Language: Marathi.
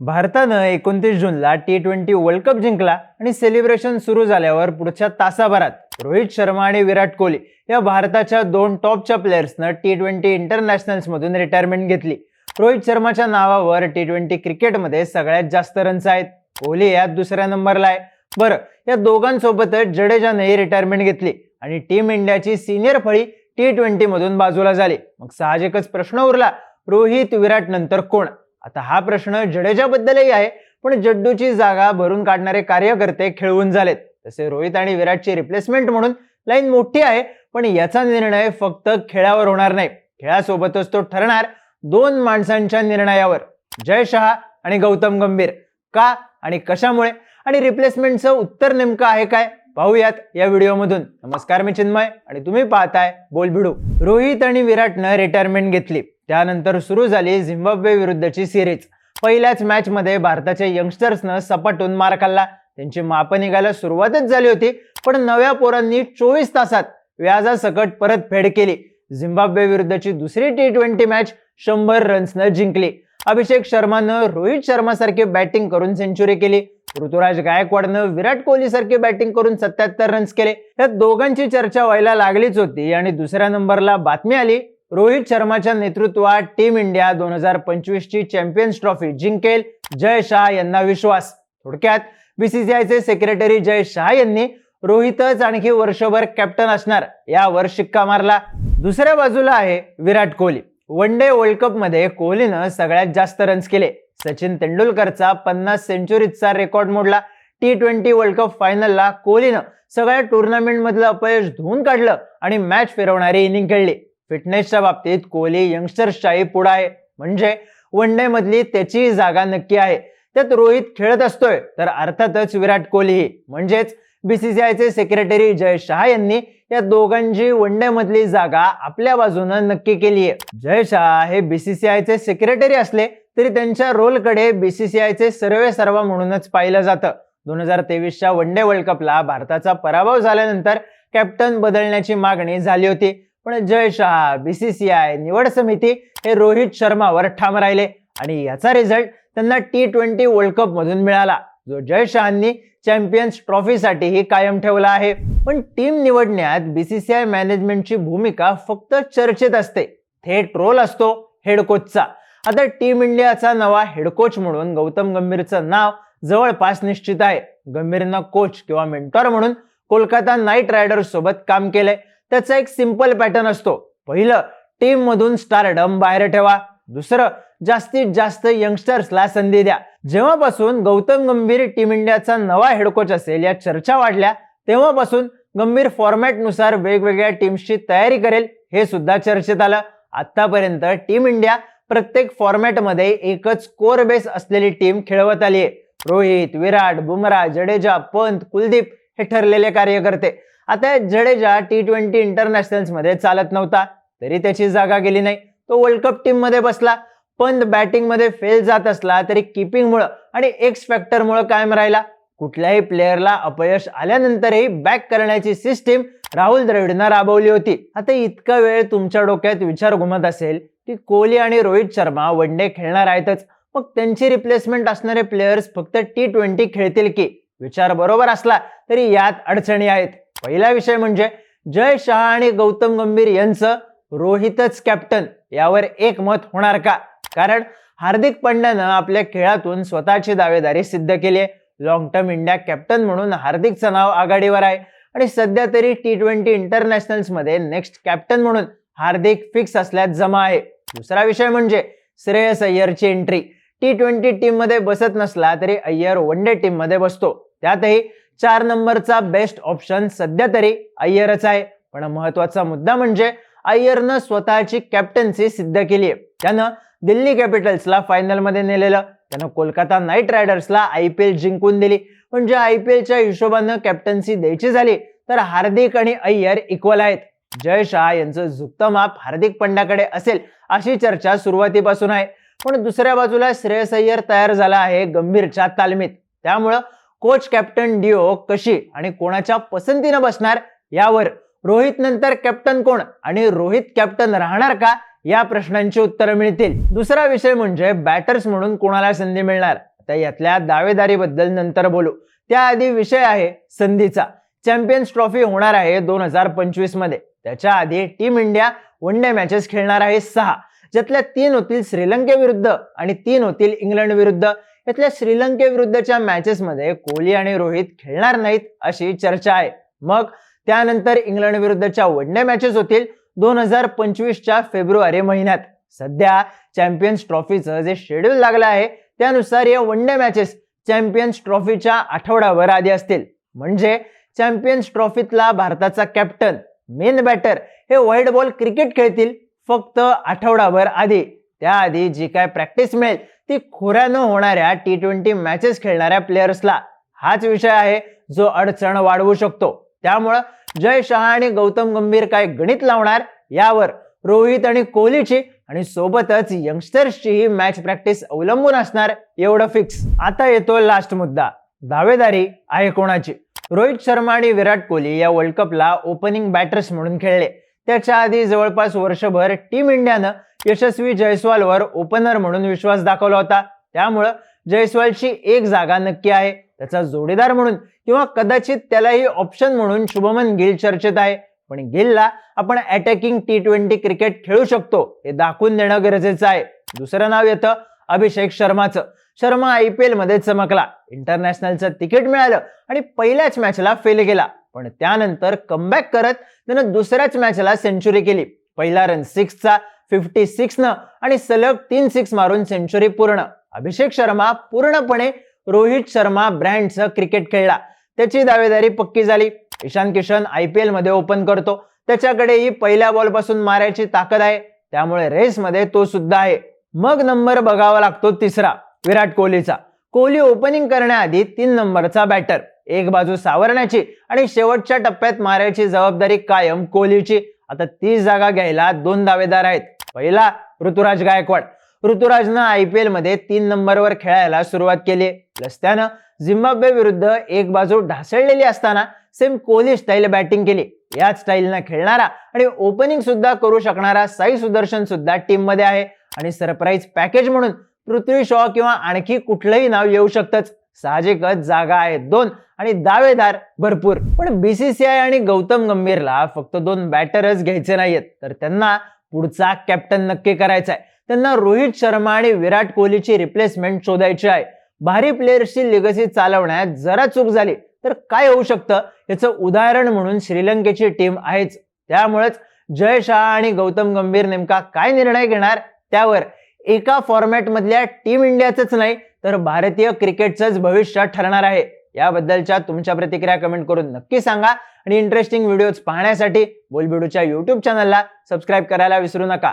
भारतानं एकोणतीस जूनला टी ट्वेंटी वर्ल्ड कप जिंकला आणि सेलिब्रेशन सुरू झाल्यावर पुढच्या तासाभरात रोहित शर्मा आणि विराट कोहली या भारताच्या दोन टॉपच्या प्लेयर्सनं टी ट्वेंटी इंटरनॅशनल्समधून रिटायरमेंट घेतली. रोहित शर्माच्या नावावर टी ट्वेंटी क्रिकेटमध्ये सगळ्यात जास्त रन्स आहेत. कोहली यात दुसऱ्या नंबरला आहे. बरं या दोघांसोबतच जडेजानेही रिटायरमेंट घेतली आणि टीम इंडियाची सिनियर फळी टी ट्वेंटीमधून बाजूला झाली. मग साहजिकच प्रश्न उरला रोहित विराट नंतर कोण? आता हा प्रश्न जडेजाबद्दलही आहे पण जड्डूची जागा भरून काढणारे कार्यकर्ते खेळवून झालेत. तसे रोहित आणि विराटची रिप्लेसमेंट म्हणून लाईन मोठी आहे पण याचा निर्णय फक्त खेळावर होणार नाही. खेळासोबतच तो ठरणार दोन माणसांच्या निर्णयावर. जय शहा आणि गौतम गंभीर. का आणि कशामुळे? आणि रिप्लेसमेंटचं उत्तर नेमकं आहे काय? पाहूयात या व्हिडिओमधून. नमस्कार मी चिन्मय आणि तुम्ही पाहताय बोलबिडू. रोहित आणि विराटनं रिटायरमेंट घेतली. त्यानंतर सुरू झाली झिम्बाब्वे विरुद्धची सिरीज पहिल्याच मॅचमध्ये भारताच्या यंगस्टर्सनं सपाटून मार खाल्ला. त्यांची माप निघायला सुरुवातच झाली होती पण नव्या पोरांनी चोवीस तासात व्याजासकट परत फेड केली. झिम्बाब्वे विरुद्धची दुसरी टी ट्वेंटी मॅच शंभर रन्सनं जिंकली. अभिषेक शर्मानं रोहित शर्मासारखी बॅटिंग करून सेंचुरी केली. ऋतुराज गायकवाडनं विराट कोहली सारखी बॅटिंग करून सत्याहत्तर रन्स केले. या दोघांची चर्चा व्हायला लागलीच होती आणि दुसऱ्या नंबरला बातमी आली. रोहित शर्माच्या नेतृत्वात टीम इंडिया दोन हजार पंचवीस ची चॅम्पियन्स ट्रॉफी जिंकेल. जय शहा यांना विश्वास. थोडक्यात बीसीसीआयचे सेक्रेटरी जय शहा यांनी रोहितच आणखी वर्षभर कॅप्टन असणार यावर शिक्का मारला. दुसऱ्या बाजूला आहे Virat Kohli. One day world कपमध्ये कोहलीनं सगळ्यात जास्त रन्स केले. सचिन तेंडुलकरचा पन्नास सेंचुरीजचा रेकॉर्ड मोडला. टी ट्वेंटी वर्ल्ड कप फायनलला कोहलीनं सगळ्या टुर्नामेंट मधलं अपयश धुवून काढलं आणि मॅच फिरवणारी इनिंग खेळली. फिटनेसच्या बाबतीत कोहली यंगस्टर्सच्याही पुढे आहे. म्हणजे वन डे मधली त्याची जागा नक्की आहे. त्यात रोहित खेळत असतोय तर अर्थातच विराट कोहलीही म्हणजेच बीसीसीआयचे सेक्रेटरी जय शहा यांनी या दोघांची वन डे मधली जागा आपल्या बाजूनं नक्की केली आहे जय शहा हे बीसीसीआयचे सेक्रेटरी असले तरी त्यांच्या रोलकडे बीसीसीआयचे सर्वे सर्व म्हणूनच पाहिलं जातं. दोन हजार तेवीसच्या वन डे वर्ल्ड कपला भारताचा पराभव झाल्यानंतर कॅप्टन बदलण्याची मागणी झाली होती. पण जय शहा बीसीसीआय निवड समिती हे रोहित शर्मावर ठाम राहिले आणि याचा रिझल्ट त्यांना टी ट्वेंटी वर्ल्ड कप मधून मिळाला. जो जय शहांनी चॅम्पियन्स ट्रॉफीसाठीही कायम ठेवला आहे. पण टीम निवडण्यात बीसीसीआय मॅनेजमेंटची भूमिका फक्त चर्चेत असते. थेट रोल असतो हेड कोचचा आता टीम इंडियाचा नवा हेड कोच म्हणून गौतम गंभीरचं नाव जवळपास निश्चित आहे. गंभीरनं कोच किंवा मेंटॉर म्हणून कोलकाता नाईट रायडर्स सोबत काम केलंय. त्याचा एक सिंपल पॅटर्न असतो. पहिलं टीम मधून स्टारडम बाहेर ठेवा. दुसरं जास्तीत जास्त यंगस्टर्सला संधी द्या. जेव्हापासून गौतम गंभीर टीम इंडियाचा नवा हेड कोच असेल या चर्चा वाढल्या तेव्हापासून गंभीर फॉर्मॅटनुसार वेगवेगळ्या टीम्सची तयारी करेल हे सुद्धा चर्चेत आलं. आतापर्यंत टीम इंडिया प्रत्येक फॉर्मॅटमध्ये एकच कोर बेस असलेली टीम खेळवत आली आहे. रोहित विराट बुमरा जडेजा पंत कुलदीप हे ठरलेले कार्यकर्ते. आता जडेजा टी ट्वेंटी इंटरनॅशनल्समध्ये चालत नव्हता तरी त्याची जागा गेली नाही. तो वर्ल्ड कप टीममध्ये बसला. पंत बॅटिंगमध्ये फेल जात असला तरी किपिंगमुळं आणि एक्स फॅक्टरमुळं कायम राहिला. कुठल्याही प्लेअरला अपयश आल्यानंतरही बॅक करण्याची सिस्टीम राहुल द्रविडनं राबवली होती. आता इतका वेळ तुमच्या डोक्यात विचार घुमत असेल की कोहली आणि रोहित शर्मा वन डे खेळणार आहेतच. मग त्यांची रिप्लेसमेंट असणारे प्लेयर्स फक्त टी ट्वेंटी खेळतील की? विचार बरोबर असला तरी यात अडचणी आहेत. पहिला विषय म्हणजे जय शहा आणि गौतम गंभीर यांचं रोहितच कॅप्टन यावर एक मत होणार का? कारण हार्दिक पंड्यानं आपल्या खेळातून स्वतःची दावेदारी सिद्ध केली आहे. लॉंग टर्म इंडिया कॅप्टन म्हणून हार्दिकचं नाव आघाडीवर आहे. आणि सध्या तरी टी ट्वेंटी इंटरनॅशनल्समध्ये नेक्स्ट कॅप्टन म्हणून हार्दिक फिक्स असल्यात जमा आहे. दुसरा विषय म्हणजे श्रेयस अय्यरची एंट्री टी ट्वेंटी टीममध्ये बसत नसला तरी अय्यर वन डे टीममध्ये बसतो. त्यातही चार नंबरचा बेस्ट ऑप्शन सध्या तरी अय्यरच आहे. पण महत्त्वाचा मुद्दा म्हणजे अय्यरनं स्वतःची कॅप्टन्सी सिद्ध केली आहे. त्यानं दिल्ली कॅपिटल्सला फायनलमध्ये नेलेलं. त्यानं कोलकाता नाईट रायडर्सला आय पी एल जिंकून दिली. म्हणजे आय पी एलच्या हिशोबानं कॅप्टन्सी द्यायची झाली तर हार्दिक आणि अय्यर इक्वल आहेत. जय शहा यांचं झुकतं माप हार्दिक पंड्याकडे असेल अशी चर्चा सुरुवातीपासून आहे. पण दुसऱ्या बाजूला श्रेयस अय्यर तयार झाला आहे गंभीरच्या तालमीत. त्यामुळं कोच कॅप्टन डिओ कशी आणि कोणाच्या पसंतीनं बसणार यावर रोहित नंतर कॅप्टन कोण आणि रोहित कॅप्टन राहणार का या प्रश्नांची उत्तरं मिळतील. दुसरा विषय म्हणजे बॅटर्स म्हणून कोणाला संधी मिळणार? आता यातल्या दावेदारीबद्दल नंतर बोलू. त्याआधी विषय आहे संधीचा. चॅम्पियन्स ट्रॉफी होणार आहे दोन हजार पंचवीसमध्ये. त्याच्या आधी team India one day matches खेळणार आहे सहा. ज्यातल्या तीन होतील श्रीलंकेविरुद्ध आणि तीन होतील इंग्लंड विरुद्ध. यातल्या श्रीलंकेविरुद्धच्या मॅचेसमध्ये कोहली आणि रोहित खेळणार नाहीत अशी चर्चा आहे. मग त्यानंतर इंग्लंड विरुद्धच्या वन डे मॅचेस होतील दोन हजार पंचवीसच्या फेब्रुवारी महिन्यात. सध्या चॅम्पियन्स ट्रॉफीचं जे शेड्यूल लागलं आहे त्यानुसार या वन डे मॅचेस चॅम्पियन्स ट्रॉफीच्या आठवड्यावर आधी असतील. म्हणजे चॅम्पियन्स ट्रॉफीतला भारताचा कॅप्टन मेन बॅटर हे व्हाईट बॉल क्रिकेट खेळतील फक्त आठवडाभर आधी. त्याआधी जी काय प्रॅक्टिस मिळेल ती खोऱ्यानं होणाऱ्या टी ट्वेंटी मॅचेस खेळणाऱ्या प्लेयर्सला हाच विषय आहे जो अडचण वाढवू शकतो. त्यामुळं जय शहा आणि गौतम गंभीर काय गणित लावणार? यावर रोहित आणि कोहलीची आणि सोबतच यंगस्टर्सचीही मॅच प्रॅक्टिस अवलंबून असणार. एवढं फिक्स आता येतो लास्ट मुद्दा. दावेदारी आहे कोणाची? रोहित शर्मा आणि विराट कोहली या वर्ल्ड कपला ओपनिंग बॅटर्स म्हणून खेळले. त्याच्या आधी जवळपास वर्षभर टीम इंडियानं यशस्वी जयस्वालवर ओपनर म्हणून विश्वास दाखवला होता. त्यामुळं जयस्वालची एक जागा नक्की आहे. त्याचा जोडीदार म्हणून किंवा कदाचित त्यालाही ऑप्शन म्हणून शुभमन गिल चर्चेत आहे. पण गिलला आपण अटॅकिंग टी ट्वेंटी क्रिकेट खेळू शकतो हे दाखवून देणं गरजेचं आहे. दुसरं नाव येतं अभिषेक शर्माचं. शर्मा आय पी एलमध्ये चमकला. इंटरनॅशनलचं तिकीट मिळालं आणि पहिल्याच मॅचला फेल गेला. पण त्यानंतर कमबॅक करत त्यानं दुसऱ्याच मॅचला सेंचुरी केली. पहिला रन सिक्सचा फिफ्टी सिक्सनं आणि सलग तीन सिक्स मारून सेंचुरी पूर्ण. अभिषेक शर्मा पूर्णपणे रोहित शर्मा ब्रँडचं क्रिकेट खेळला. त्याची दावेदारी पक्की झाली. ईशान किशन आय पी एलमध्ये ओपन करतो. त्याच्याकडेही पहिल्या बॉलपासून मारायची ताकद आहे. त्यामुळे रेसमध्ये तो सुद्धा आहे. मग नंबर बघावा लागतो तिसरा. विराट कोहलीचा. कोहली ओपनिंग करण्याआधी तीन नंबरचा बॅटर एक बाजू सावरण्याची आणि शेवटच्या टप्प्यात मारायची जबाबदारी कायम कोहलीची. आता ती जागा घ्यायला दोन दावेदार आहेत. पहिला ऋतुराज गायकवाड. ऋतुराजनं आय पी एलमध्ये तीन नंबरवर खेळायला सुरुवात केली. प्लस त्यानं झिम्बाब्वे विरुद्ध एक बाजू ढासळलेली असताना सेम कोहली स्टाईल बॅटिंग केली. याच स्टाईलनं खेळणारा आणि ओपनिंग सुद्धा करू शकणारा साई सुदर्शन सुद्धा टीममध्ये आहे. आणि सरप्राईज पॅकेज म्हणून पृथ्वी शॉ किंवा आणखी कुठलंही नाव येऊ शकतंच. साहजिकच जागा आहेत दोन आणि दावेदार भरपूर. पण बीसीसीआय आणि गौतम गंभीरला फक्त दोन बॅटरच घ्यायचे नाहीयेत. तर त्यांना पुढचा कॅप्टन नक्की करायचा आहे त्यांना रोहित शर्मा आणि विराट कोहलीची रिप्लेसमेंट शोधायची आहे. भारी प्लेयर्सची लिगसी चालवण्यात जरा चूक झाली. तर काय होऊ शकतं? याचं उदाहरण म्हणून श्रीलंकेची टीम आहेच. त्यामुळेच जय शहा आणि गौतम गंभीर नेमका काय निर्णय घेणार? त्यावर एका फॉर्मॅटमधल्या टीम इंडियाच नाही तर भारतीय क्रिकेटचंच भविष्य ठरणार आहे. याबद्दलच्या तुमच्या प्रतिक्रिया कमेंट करून नक्की सांगा. आणि इंटरेस्टिंग व्हिडिओज पाहण्यासाठी बोलबिडूच्या युट्यूब चॅनलला सबस्क्राईब करायला विसरू नका.